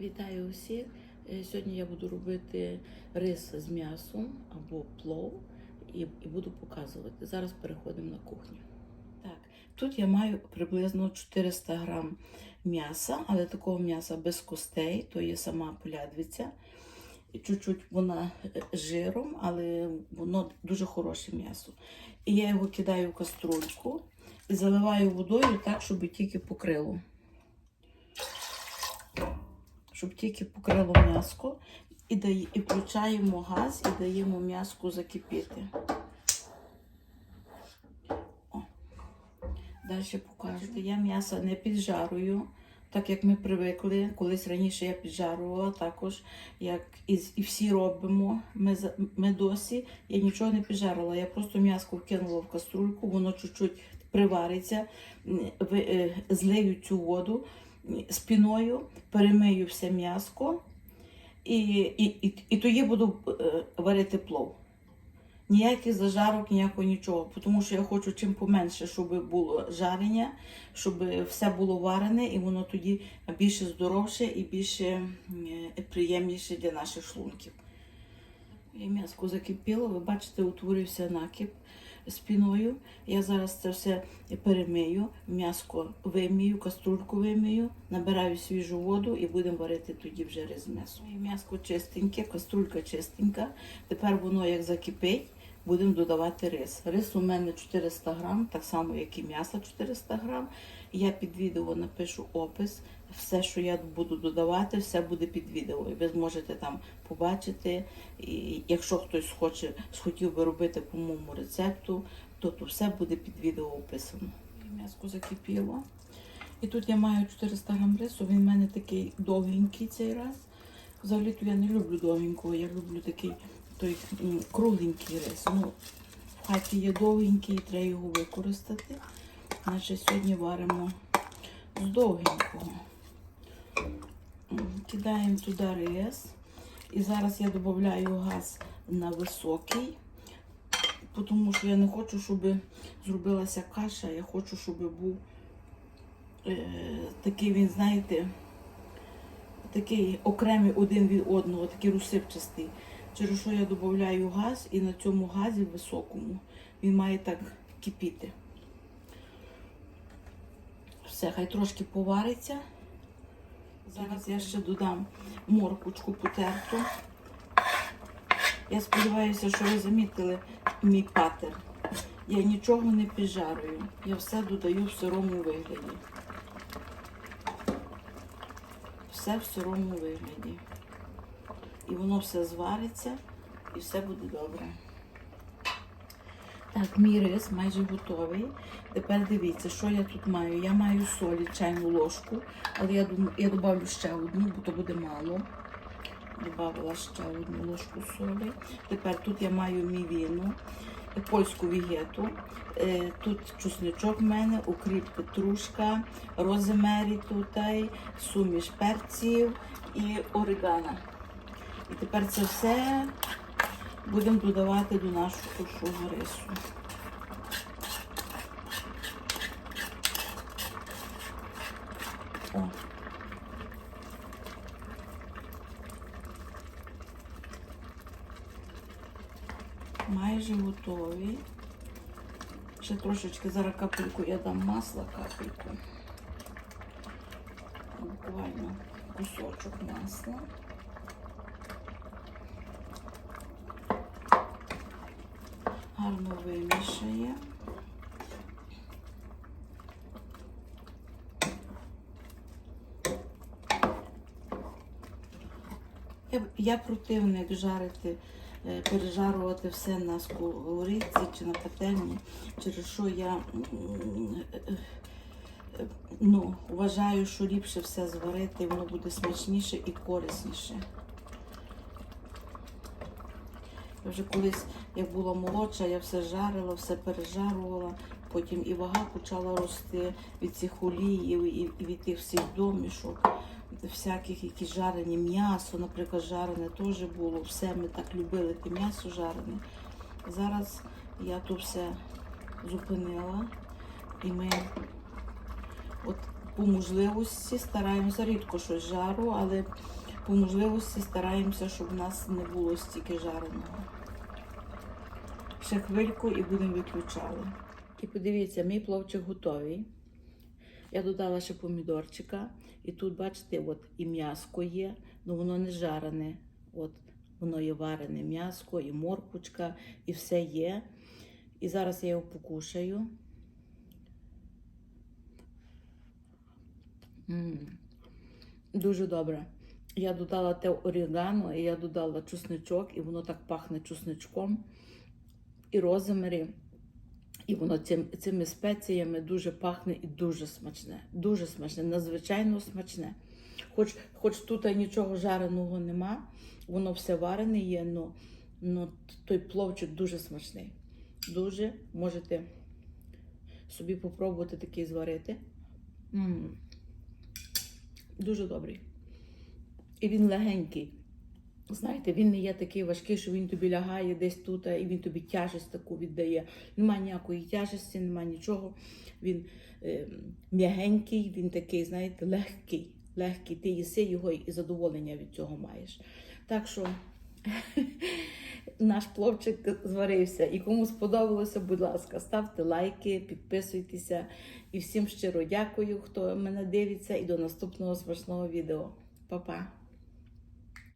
Вітаю усіх! Е, Сьогодні я буду робити рис з м'ясом або плов і, і буду показувати. Зараз переходимо на кухню. Так, тут я маю приблизно 400 грам м'яса, але такого м'яса без костей, то є сама полядвиця. Чуть-чуть вона е, жиром, але воно дуже хороше м'ясо. І я його кидаю в каструльку і заливаю водою так, щоб тільки покрило щоб тільки покрило м'яско, і, дає, і включаємо газ і даємо м'яску закипіти. Далі покажете. Я м'ясо не піджарую, так як ми привикли. Колись раніше я піджарувала також, як і, і всі робимо. Ми, ми досі. Я нічого не піджарила. Я просто м'яско вкинула в каструльку, воно чуть-чуть привариться, е, злию цю воду спіною, перемию все м'яско і, і, і, і тоді буду е, варити плов. Ніяких зажарок, ніякого нічого. Тому що я хочу чим поменше, щоб було жарення, щоб все було варене, і воно тоді більше здоровше і більше е, приємніше для наших шлунків. І м'яско закипіло, ви бачите, утворився накип спіною. Я зараз це все перемию, м'яско вимію, каструльку вимію, набираю свіжу воду і будемо варити тоді вже рис м'ясо. М'яско чистеньке, каструлька чистенька. Тепер воно як закипить, будемо додавати рис. Рис у мене 400 грам, так само, як і м'ясо 400 грам. Я під відео напишу опис. Все, що я буду додавати, все буде під відео. І ви зможете там побачити. І якщо хтось хоче, схотів би робити по моєму рецепту, то, то все буде під відео описано. М'яско закипіло. І тут я маю 400 грам рису, він в мене такий довгенький цей раз. Взагалі-то я не люблю довгенького, я люблю такий той м, кругленький рис. Ну, в хаті є довгенький, треба його використати. Значить, сьогодні варимо з довгенького. Кидаємо туди рис. І зараз я додаю газ на високий, тому що я не хочу, щоб зробилася каша, я хочу, щоб був е, такий він, знаєте, такий окремий один від одного, такий розсипчастий. Через що я додаю газ і на цьому газі високому він має так кипіти. Все, хай трошки повариться. Зараз я ще додам морквочку потерту. Я сподіваюся, що ви замітили мій патер. Я нічого не піджарую. Я все додаю в сирому вигляді. Все в сирому вигляді. І воно все звариться і все буде добре. Так, мій рис майже готовий. Тепер дивіться, що я тут маю. Я маю солі, чайну ложку, але я думаю, я додавлю ще одну, бо то буде мало. Добавила ще одну ложку солі. Тепер тут я маю мівіну, польську вігету. Е, Тут чесничок в мене, укріп петрушка, роземері тут, суміш перців і орегана. І тепер це все будемо додавати до нашого сушого рису. О. Майже готові. Ще трошечки зараз капельку я дам масла, капельку. Буквально кусочок масла. Гарно вимішає. Я, противник жарити, е, пережарувати все на сковорідці чи на пательні, через що я е, е, ну, вважаю, що ліпше все зварити, воно буде смачніше і корисніше. Я вже колись, як була молодша, я все жарила, все пережарувала. Потім і вага почала рости від цих оліїв і і від тих всіх домішок, всяких, які жарені м'ясо, наприклад, жарене теж було. Все ми так любили те м'ясо жарене. Зараз я то все зупинила. І ми от по можливості стараємося рідко щось жару, але по можливості стараємося, щоб в нас не було стільки жареного. Ще хвильку і будемо виключали. І подивіться, мій пловчик готовий. Я додала ще помідорчика. І тут, бачите, от і м'яско є, але воно не жарене. От воно є варене м'яско, і морквочка, і все є. І зараз я його покушаю. м Дуже добре. Я додала те орігано, і я додала чесничок, і воно так пахне чесничком і розмірі. І воно цим, цими спеціями дуже пахне і дуже смачне. Дуже смачне, надзвичайно смачне. Хоч, хоч тут нічого жареного нема, воно все варене є, но, но той пловчик дуже смачний. Дуже можете собі попробувати такий зварити. м Дуже добрий. І він легенький. Знаєте, він не є такий важкий, що він тобі лягає десь тут, і він тобі тяжесть таку віддає. Немає ніякої тяжесті, немає нічого. Він е, м'ягенький, він такий, знаєте, легкий. Легкий. Ти їси його і задоволення від цього маєш. Так що наш пловчик зварився. І кому сподобалося, будь ласка, ставте лайки, підписуйтеся. І всім щиро дякую, хто мене дивиться, і до наступного смачного відео. Па-па!